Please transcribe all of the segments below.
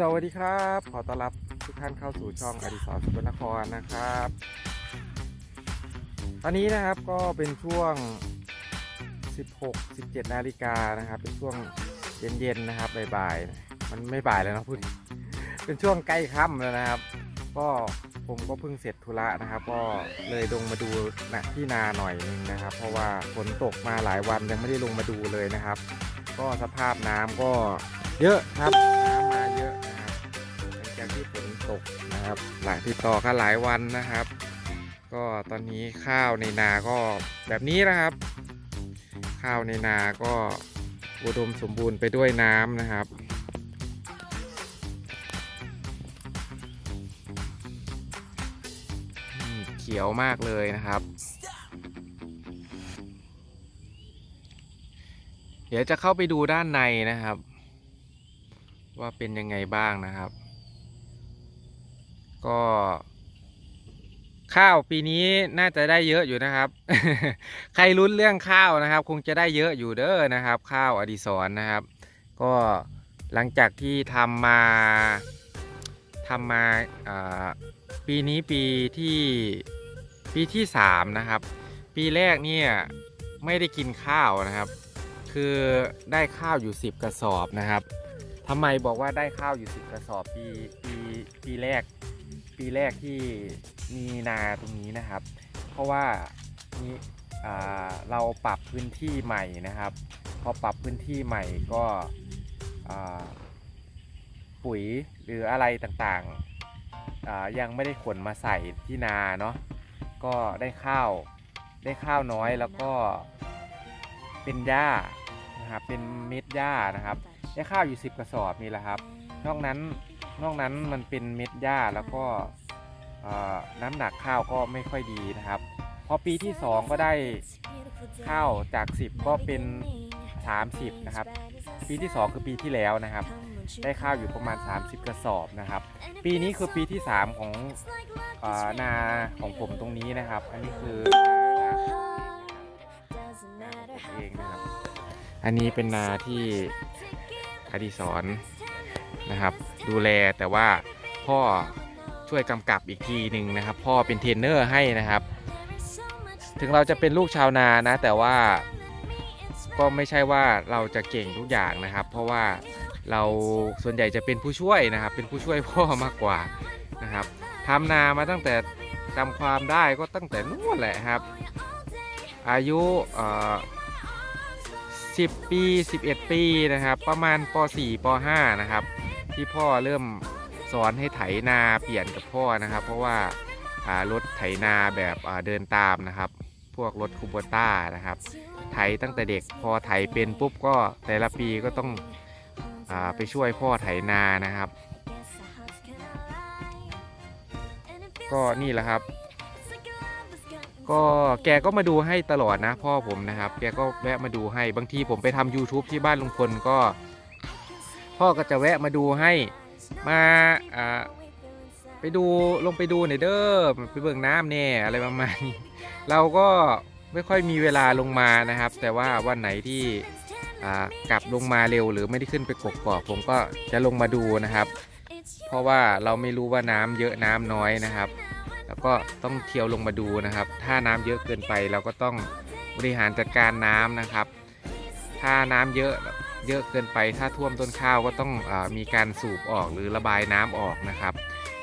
สวัสดีครับ ขอต้อนรับทุกท่านเข้าสู่ช่องอดิศรสกลนครนะครับ ตอนนี้นะครับก็เป็นช่วง 16 17 นาฬิกานะครับ เป็นช่วงเย็นๆนะครับบ่ายๆมันไม่บ่ายแล้วนะพูดเป็นช่วงใกล้ค่ำแล้วนะครับ ก็ผมก็เพิ่งเสร็จธุระนะครับ ก็เลยลงมาดูนะที่นาหน่อยนึงนะครับ เพราะว่าฝนตกมาหลายวันยังไม่ได้ลงมาดูเลยนะครับ ก็สภาพน้ำก็เยอะครับ กนะครับ หลายติดต่อกันหลายวันนะครับ ก็ตอนนี้ข้าวในนาก็แบบนี้นะครับ ข้าวในนาก็อุดมสมบูรณ์ไปด้วยน้ำนะครับเขียวมากเลยนะครับ เดี๋ยวจะเข้าไปดูด้านในนะครับ ว่าเป็นยังไงบ้างนะครับ ก็ ข้าวปีนี้น่าจะได้เยอะอยู่นะครับ ใครลุ้นเรื่องข้าวนะครับ คงจะได้เยอะอยู่เด้อนะครับ ข้าวอดิศรนะครับ ก็หลังจากที่ทำมาทำมาปีนี้ปีที่ปีที่สามนะครับ ปีแรกเนี่ยไม่ได้กินข้าวนะครับ คือได้ข้าวอยู่ 10 กระสอบนะครับทำไมบอกว่าได้ข้าวอยู่ 10 กระสอบปีปีปีแรก ปีแรกที่มีนาตรงนี้นะครับ เพราะว่ามีอ่เราปรับพื้นที่ใหม่นะครับ พอปรับพื้นที่ใหม่ก็ปุ๋ยหรืออะไรต่างๆยังไม่ได้ขนมาใส่ที่นาเนาะก็ได้ข้าวได้ข้าวน้อยแล้วก็เป็นหญ้านะครับเป็นเม็ดหญ้านะครับ ได้ข้าวอยู่ 10 กระสอบนี่แหละครับนอกนั้น นอกนั้นมันเป็นเม็ดหญ้าแล้วก็เอ่อน้ำหนักข้าวก็ไม่ค่อยดีนะครับ พอปีที่ 2 ก็ได้ข้าวจาก 10 ก็เป็น 30 นะครับ ปีที่ 2 คือปีที่แล้วนะครับ ได้ข้าวอยู่ประมาณ 30 กระสอบนะครับ ปีนี้คือปีที่ 3 ของเออนาของผมตรงนี้นะครับ อันนี้คือนานาของผมเองนะครับ อันนี้เป็นนาที่อดิศร นะครับ ดูแลแต่ว่าพ่อช่วยกำกับอีกทีหนึ่งนะครับ พ่อเป็นเทรนเนอร์ให้นะครับ ถึงเราจะเป็นลูกชาวนานะ แต่ว่าก็ไม่ใช่ว่าเราจะเก่งทุกอย่างนะครับ เพราะว่าเราส่วนใหญ่จะเป็นผู้ช่วยนะครับ เป็นผู้ช่วยพ่อมากกว่านะครับทำนามาตั้งแต่จำความได้ก็ตั้งแต่นู่นแหละครับ อายุเอ่อ10 ปี 11 ปีนะครับ ประมาณป .4 ป .5 นะครับ ที่พ่อเริ่มสอนให้ไถนาเปลี่ยนกับพ่อนะครับ เพราะว่าอ่ารถไถนาแบบเดินตามนะครับ พวกรถคูโบต้านะครับ ไถตั้งแต่เด็กพอไถเป็นปุ๊บก็แต่ละปีก็ต้องอไปช่วยพ่อไถนานะครับ ก็นี่แหละครับ ก็แกก็มาดูให้ตลอดนะพ่อผมนะครับ แกก็แวะมาดูให้บางทีผมไปทำ YouTube ที่บ้านลุงพลก็ พ่อก็จะแวะมาดูให้มาอ่าไปดูลงไปดูหน่อยเด้อไปเบิ่งน้ำแน่อะไรประมาณนี้เราก็ไม่ค่อยมีเวลาลงมานะครับ แต่ว่าวันไหนที่กลับลงมาเร็วหรือไม่ได้ขึ้นไปกกอกผมก็จะลงมาดูนะครับ เพราะว่าเราไม่รู้ว่าน้ำเยอะน้ำน้อยนะครับ แล้วก็ต้องเที่ยวลงมาดูนะครับ ถ้าน้ำเยอะเกินไปเราก็ต้องบริหารจัดการน้ำนะครับ ถ้าน้ำเยอะ เยอะเกินไป ถ้าท่วมต้นข้าวก็ต้องอมีการสูบออกหรือระบายน้ำออกนะครับ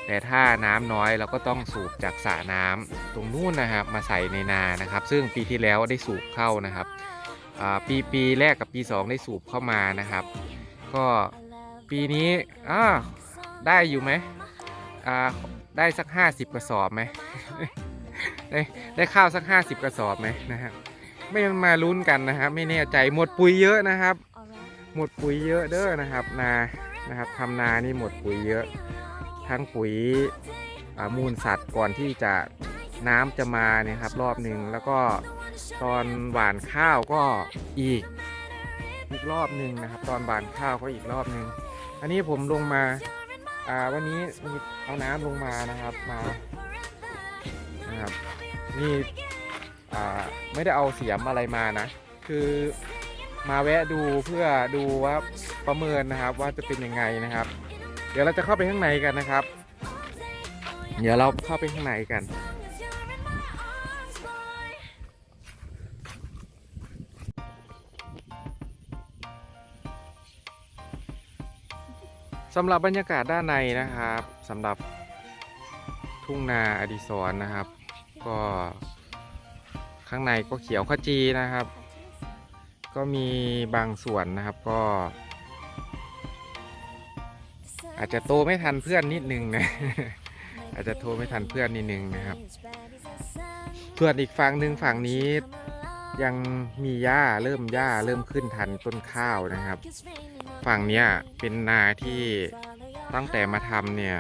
แต่ถ้าน้ำน้อยเราก็ต้องสูบจากสระน้ำตรงนู้นนะครับมาใส่ในนานะครับ ซึ่งปีที่แล้วได้สูบเข้านะครับปีปีแรกกับปี 2 ได้สูบเข้ามานะครับ ก็ปีนี้อ่าได้อยู่ไหมอ่าได้สัก 50 กระสอบไหมได้ได้ข้าวสัก 50 กระสอบไหมนะครับไม่มาลุ้นกันนะครับไม่แน่ใจหมดปุ๋ยเยอะนะครับ หมดปุ๋ยเยอะเด้อนะครับนานะครับทำนานี่หมดปุ๋ยเยอะ ทั้งปุ๋ยมูลสัตว์ก่อนที่จะน้ำจะมาเนี่ยครับรอบหนึ่งแล้วก็ตอนหวานข้าวก็อีกอีกรอบหนึ่งนะครับ ตอนหวานข้าวก็อีกรอบหนึ่งอันนี้ผมลงมาวันนี้มีเอาน้ำลงมานะครับมานะครับนี่ไม่ได้เอาเสียมอะไรมานะ คือ มาแวะดูเพื่อดูว่าประเมินนะครับว่าจะเป็นยังไงนะครับ เดี๋ยวเราจะเข้าไปข้างในกันนะครับ เดี๋ยวเราเข้าไปข้างในกัน สำหรับบรรยากาศด้านในนะครับสำหรับทุ่งนาอดิศรนะครับ ก็ข้างในก็เขียวขจีนะครับ ก็มีบางส่วนนะครับก็ อาจจะโตไม่ทันเพื่อนนิดนึงนะ อาจจะโทรไม่ทันเพื่อนนิดนึงนะครับส่วนอีกฝั่งหนึ่งฝั่งนี้ยังมีหญ้าเริ่มหญ้าเริ่มขึ้นทันต้นข้าวนะครับ ฝั่งเนี้ยเป็นนาที่ตั้งแต่มาทำเนี่ย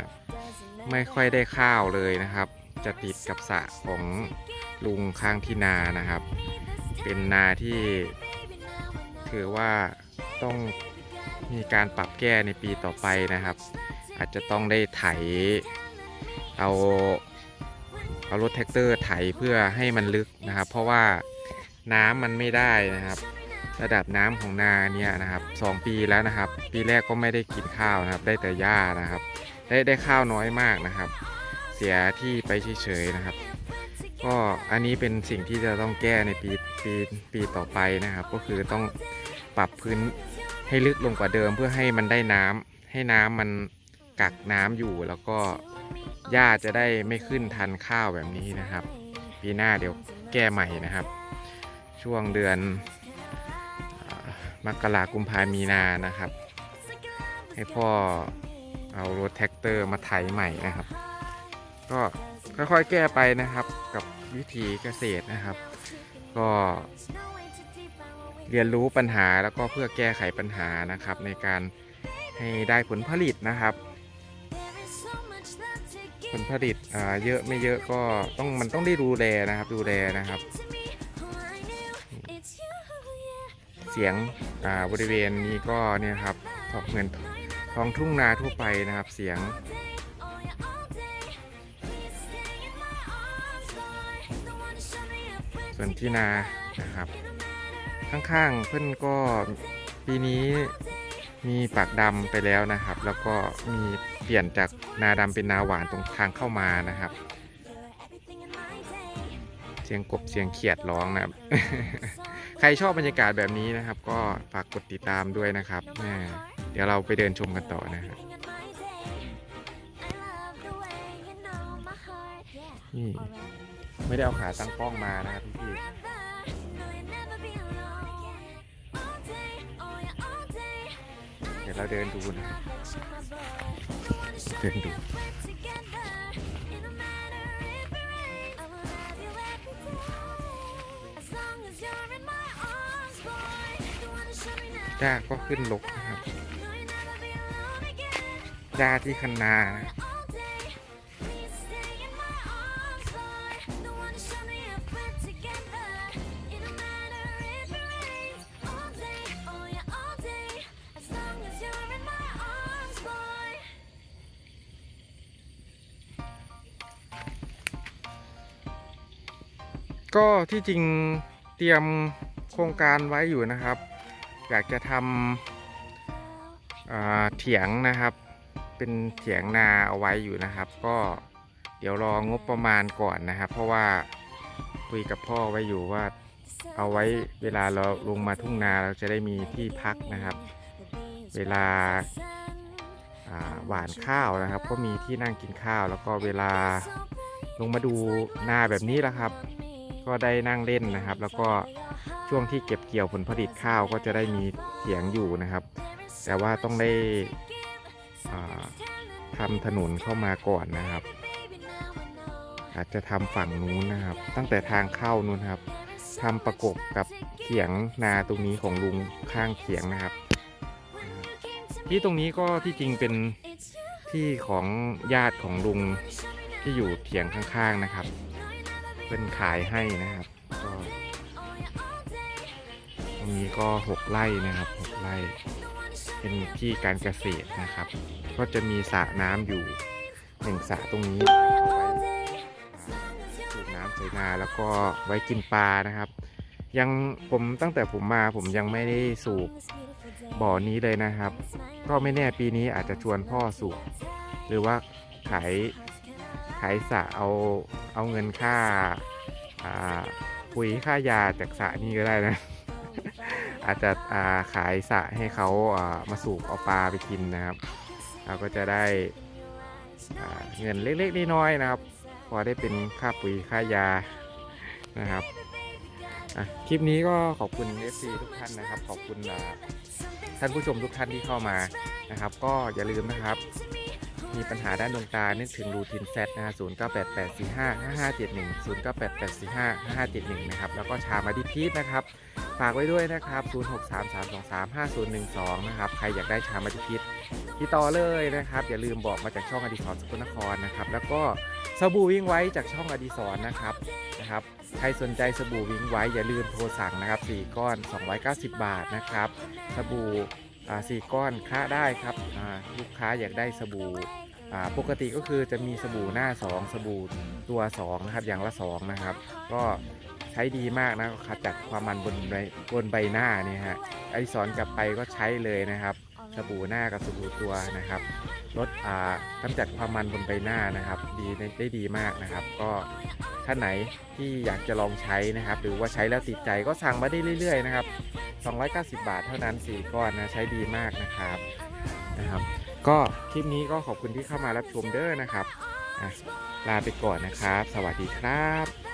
ไม่ค่อยได้ข้าวเลยนะครับ จะติดกับสระของลุงข้างที่นานะครับ เป็นนาที่ ถือว่าต้องมีการปรับแก้ในปีต่อไปนะครับ อาจจะต้องได้ไถเอาเอารถแท็กเตอร์ไถเพื่อให้มันลึกนะครับ เพราะว่าน้ำมันไม่ได้นะครับ ระดับน้ำของนาเนี่ยนะครับสองปีแล้วนะครับ ปีแรกก็ไม่ได้กินข้าวนะครับ ได้แต่หญ้านะครับ ได้ได้ข้าวน้อยมากนะครับ เสียที่ไปเฉยๆนะครับ ก็อันนี้เป็นสิ่งที่จะต้องแก้ในปีปีปีต่อไปนะครับ ก็คือต้อง ปรับพื้นให้ลึกลงกว่าเดิมเพื่อให้มันได้น้ำให้น้ำมันกักน้ำอยู่แล้วก็หญ้าจะได้ไม่ขึ้นทันข้าวแบบนี้นะครับ ปีหน้าเดี๋ยวแก้ใหม่นะครับ ช่วงเดือนมกรากุมภามีนานะครับ ให้พ่อเอารถแท็กเตอร์มาไถใหม่นะครับ ก็ค่อยๆแก้ไปนะครับกับวิธีเกษตรนะครับ ก็ เรียนรู้ปัญหาแล้วก็เพื่อแก้ไขปัญหานะครับ ในการให้ได้ผลผลิตนะครับ ผลผลิตอ่าเยอะไม่เยอะก็ต้องมันต้องได้ดูแลนะครับ ดูแลนะครับ เสียงอ่าบริเวณนี้ก็เนี่ยครับเหมือนท้องทุ่งนาทั่วไปนะครับ เสียงส่วนที่นานะครับ ข้างๆเพื่อนก็ปีนี้มีปากดำไปแล้วนะครับ แล้วก็มีเปลี่ยนจากนาดำเป็นนาหวานตรงทางเข้ามานะครับ เสียงกบเสียงเขียดร้องนะครับ ใครชอบบรรยากาศแบบนี้นะครับ ก็ฝากกดติดตามด้วยนะครับเดี๋ยวเราไปเดินชมกันต่อนะครับนี่ไม่ได้เอาขาตั้งกล้องมานะครับพี่ เดี๋ยวเราเดินดูนะครับเดินดู หญ้าก็ขึ้นลกนะครับ หญ้าที่คันนานะ ก็ที่จริงเตรียมโครงการไว้อยู่นะครับ อยากจะทำเถียงนะครับ เป็นเถียงนาเอาไว้อยู่นะครับ ก็เดี๋ยวรองบประมาณก่อนนะครับ เพราะว่าคุยกับพ่อไว้อยู่ว่าเอาไว้เวลาเราลงมาทุ่งนาเราจะได้มีที่พักนะครับ เวลาอ่าหวานข้าวนะครับ ก็มีที่นั่งกินข้าว แล้วก็เวลาลงมาดูนาแบบนี้แหละครับ ก็ได้นั่งเล่นนะครับ แล้วก็ช่วงที่เก็บเกี่ยวผลผลิตข้าวก็จะได้มีเถียงอยู่นะครับ แต่ว่าต้องได้อ่าทำถนนเข้ามาก่อนนะครับ อาจจะทำฝั่งนู้นนะครับ ตั้งแต่ทางเข้านู้นครับทำประกบกับเถียงนาตรงนี้ของลุงข้างเถียงนะครับ ที่ตรงนี้ก็ที่จริงเป็นที่ของญาติของลุงที่อยู่เถียงข้างๆนะครับ เป็นขายให้นะครับก็ตรงนี้ก็หกไร่นะครับหกไร่เป็นที่การเกษตรนะครับ ก็จะมีสระน้ำอยู่หนึ่งสระตรงนี้เอาไว้สูบน้ำใส่นาแล้วก็ไว้กินปลานะครับ ยังผมตั้งแต่ผมมาผมยังไม่ได้สูบบ่อนี้เลยนะครับ ก็ไม่แน่ปีนี้อาจจะชวนพ่อสูบหรือว่าขาย ขายสระเอาเอาเงินค่าอ่าปุ๋ยค่ายาจากสระนี้ก็ได้นะ อาจจะอ่าขายสระให้เขาอ่ามาสูบเอาปลาไปกินนะครับ เราก็จะได้เงินเล็กๆน้อยๆนะครับ พอได้เป็นค่าปุ๋ยค่ายานะครับคลิปนี้ก็ขอบคุณ FC ทุกท่านนะครับ ขอบคุณท่านผู้ชมทุกท่านที่เข้ามานะครับ ก็อย่าลืมนะครับ มีปัญหาด้านดวงตา นึกถึงรูทินแซดนะฮะ0 9 8 8 4 5 5 5 7 1 0 9 8 8 4 5 5 5 7 1นะครับ แล้วก็ชามาดิพีทนะครับ ฝากไว้ด้วยนะครับ0 6 3 3 2 3 5 0 1 2นะครับ ใครอยากได้ชามาดิพีทติดต่อเลยนะครับ อย่าลืมบอกมาจากช่องอดิศรสกลนครนะครับ แล้วก็สบู่วิ่งไว้จากช่องอดิศรนะครับนะครับ ใครสนใจสบู่วิ่งไว้อย่าลืมโทรสั่งนะครับ4ก้อน 290 บาทนะครับ สบู่ สี่ก้อนค้าได้ครับลูกค้าอยากได้สบู่ปกติก็คือจะมีสบู่หน้า 2 สบู่ตัว2นะครับอย่างละ2นะครับก็ใช้ดีมากนะขจัดความมันบนใบบนใบหน้านี่ฮะไอสอนกลับไปก็ใช้เลยนะครับสบู่หน้ากับสบู่ตัวนะครับลดอ่ากำจัดความมันบนใบหน้านะครับ ดีได้ดีมากนะครับ ก็ท่านไหนที่อยากจะลองใช้นะครับ หรือว่าใช้แล้วติดใจก็สั่งมาได้เรื่อย ๆ นะครับ 290 บาทเท่านั้น 4 ก้อนนะใช้ดีมากนะครับนะครับ ก็คลิปนี้ก็ขอบคุณที่เข้ามารับชมเด้อนะครับลาไปก่อนนะครับ สวัสดีครับ